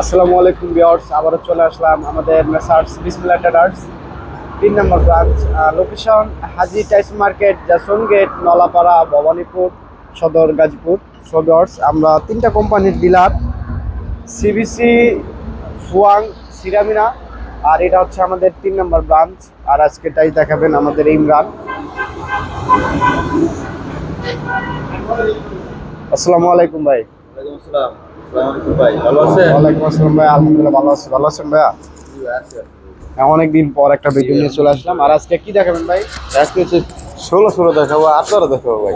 আসসালামু আলাইকুম বিয়ার্স আবারও চলে আসলাম আমাদের মেসার্স বিসমিল্লা ট্রেডার্স তিন নম্বর ব্রাঞ্চ লোকেশন হাজি টাইস মার্কেট জাসন গেট নলাপাড়া, ভবানীপুর, সদর গাজীপুর। সো বিয়ার্স আমরা তিনটা কোম্পানির ডিলার সিবিসি ফুয়াং সিরামিনা আর এটা হচ্ছে আমাদের তিন নম্বর ব্রাঞ্চ। আর আজকে টাইস দেখাবেন আমাদের ইমরান। আসসালামু আলাইকুম ভাই। হ্যাঁ, অনেকদিন পর একটা ভিডিও নিয়ে চলে আসলাম। আর আজকে কি দেখাবেন ভাই? আজকে হচ্ছে ষোলো ষোলো দেখাবো আঠারো দেখাবো ভাই।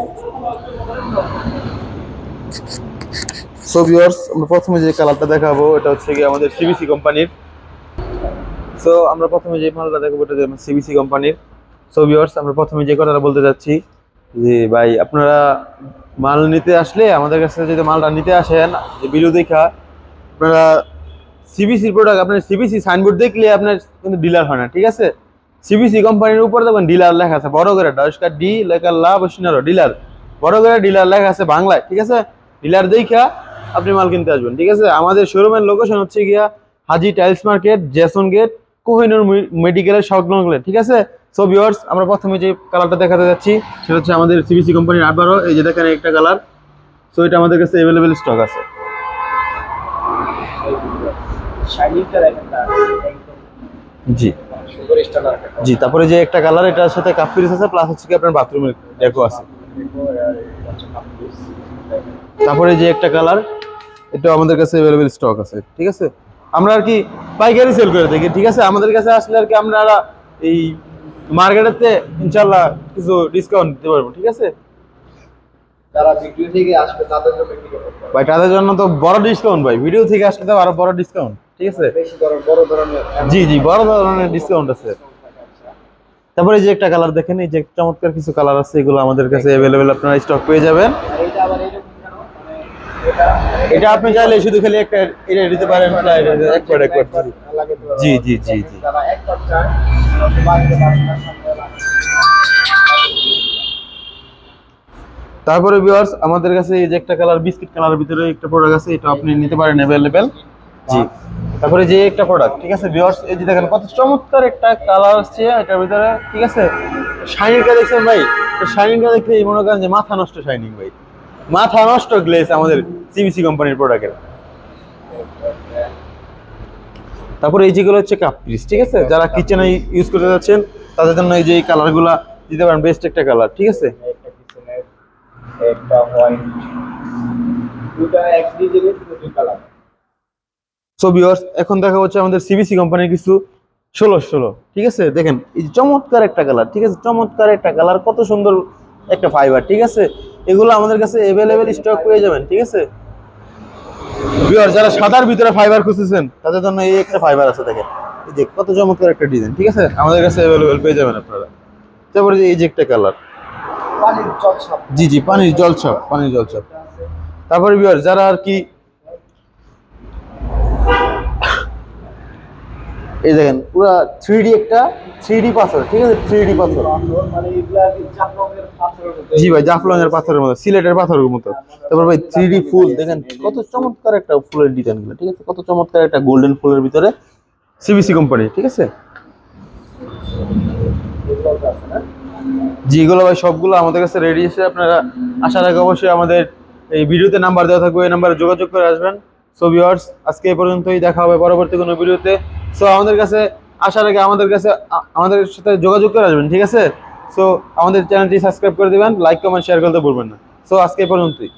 সো ভিউয়ার্স আমরা প্রথমে যে কালারটা দেখাবো এটা হচ্ছে কি আমাদের সিবিসি কোম্পানির সো আমরা প্রথমে যে মালটা দেখাবো এটা সিবিসি কোম্পানির সো ভিউয়ার্স আমরা প্রথমে যে কথাটা বলতে যাচ্ছি যে ভাই আপনারা মাল নিতে আসলে আমাদের কাছে যদি মালটা নিতে আসেন, যে ভিডিও দেখা, আপনারা সিবিসির প্রোডাক্ট আপনার সিবিসি সাইনবোর্ড দেখলে আপনার কিন্তু ডিলার হয় না, ঠিক আছে? সিবিসি কোম্পানির উপর দেখবেন ডিলার লেখা আছে, বড় করে ডাস্কার ডি লেখা লাভ বসিনারো ডিলার বড় করে ডিলার লেখা আছে বাংলায়, ঠিক আছে? ডিলার দেখা, আপনি মাল কিনতে আসবেন, ঠিক আছে? আমাদের শোরুমের লোকেশন হচ্ছে গিয়া হাজি টাইলস মার্কেট জেসন গেট কোহিনুর মেডিকেলের সংলগ্ন ঠিক আছে? সো ভিউয়ার্স আমরা প্রথমে যে কালারটা দেখাতে যাচ্ছি, সেটা হচ্ছে আমাদের সিবিসি কোম্পানির আটবারও এই যে দেখেন একটা কালার সো এটা আমাদের কাছে অ্যাভেলেবেল স্টক আছে। জি। জি, তারপরে যে একটা কালার এটার সাথে কাপ পিস আছে প্লাস হচ্ছে কি আপনার বাথরুমের ডেকো আছে। তারপরে যে একটা কালার এটা আমাদের কাছে অ্যাভেলেবেল স্টক আছে, ঠিক আছে? আমরা আর কি পাইকারি সেল করে থাকি, ঠিক আছে? আমাদের কাছে আসলে আর কি আপনারা এই মার্কেটেতে ইনশাল্লাহ কিছু ডিসকাউন্ট দিতে পারব ঠিক আছে? যারা ভিডিও থেকে আসবে তাদের জন্য ভাই তাদের জন্য তো বড় ডিসকাউন্ট ভাই। ভিডিও থেকে আসলে তো আরও বড় ডিসকাউন্ট ঠিক আছে? বেশি বড় ধরনের জি জি বড় ধরনের ডিসকাউন্ট আছে। তারপরে যে একটা কালার দেখেন এই যে চমৎকার কিছু কালার আছে এগুলো আমাদের কাছে অ্যাভেলেবেল আপনারা স্টক পেয়ে যাবেন। এইটা আবার এইরকম কেন মানে এটা এটা আপনি চাইলে শুধু খালি একটা এটা দিতে পারেন জি জি জি জি। তারপরে ভিউয়ার্স আমাদের কাছে এই যে একটা কালার বিস্কিট কালারের ভিতরে একটা প্রোডাক্ট আছে, এটা আপনি নিতে পারেন অ্যাভেলেবেল জি। তারপরে যে একটা প্রোডাক্ট ঠিক আছে ভিউয়ার্স এই যে দেখেন কত চমৎকার একটা কালার আসছে এটার ভিতরে, ঠিক আছে? শাইনিংটা দেখছেন ভাই? শাইনিংটা দেখলে মনে করেন যে মাথা নষ্ট শাইনিং ভাই। মাথা নষ্ট গ্লেস আমাদের সিবিসি কোম্পানির প্রোডাক্টের তারপরে এই যেগুলো হচ্ছে কাপ পিস ঠিক আছে? যারা কিচেনে ইউজ করতে যাচ্ছেন তাদের জন্য এই যে এই কালারগুলা দিতে পারেন বেস্ট একটা কালার ঠিক আছে? সো ভিউয়ার্স এখন দেখা হচ্ছে আমাদের সিবিসি কোম্পানির কিছু ষোলো ষোলো ঠিক আছে? দেখেন এই যে চমৎকার একটা কালার ঠিক আছে? চমৎকার একটা কালার কত সুন্দর একটা ফাইবার ঠিক আছে? এগুলো আমাদের কাছে অ্যাভেলেবেল স্টক পেয়ে যাবেন ঠিক আছে? ভিউয়ার যারা সাদার ভিতরে ফাইবার খুঁজতেছেন তাদের জন্য এই একটা ফাইবার আছে দেখেন। এই যে কত চমৎকার একটা ডিজাইন ঠিক আছে? আমাদের কাছে অ্যাভেলেবেল পেয়ে যাবেন আপনারা। তারপরে যে এই যে একটা কালার জি জি পানির জল জলছাপ পানির জলছাপ তারপরে ভিউয়ার যারা আর কি এই দেখেন, পুরো থ্রি ডি একটা থ্রি ডি পাথর, ঠিক আছে? থ্রি ডি পাথর। জি ভাই জাফলং এর পাথরের মতো, সিলেটের পাথরের মতো। তারপর ভাই থ্রি ডি ফুল, দেখেন কত চমৎকার একটা ফুলের ডিজাইনগুলো, ঠিক আছে? কত চমৎকার একটা গোল্ডেন ফুলের ভিতরে সিবিসি কোম্পানি ঠিক আছে? এগুলো ভাই, সবগুলো আমাদের কাছে রেডি আছে। আপনারা আসার আগে অবশ্যই আমাদের এই ভিডিওতে নাম্বার দেওয়া থাকবে, এই নাম্বারে যোগাযোগ করে আসবেন। সো ভিউয়ার্স আজকে এই পর্যন্তই দেখা হবে পরবর্তী কোনো ভিডিওতে। সো আমাদের কাছে আসার আগে আমাদের কাছে আমাদের সাথে যোগাযোগ করে আসবেন, ঠিক আছে? সো আমাদের চ্যানেলটি সাবস্ক্রাইব করে দেবেন লাইক কমেন্ট শেয়ার করতে ভুলবেন না। সো আজকে এই পর্যন্তই।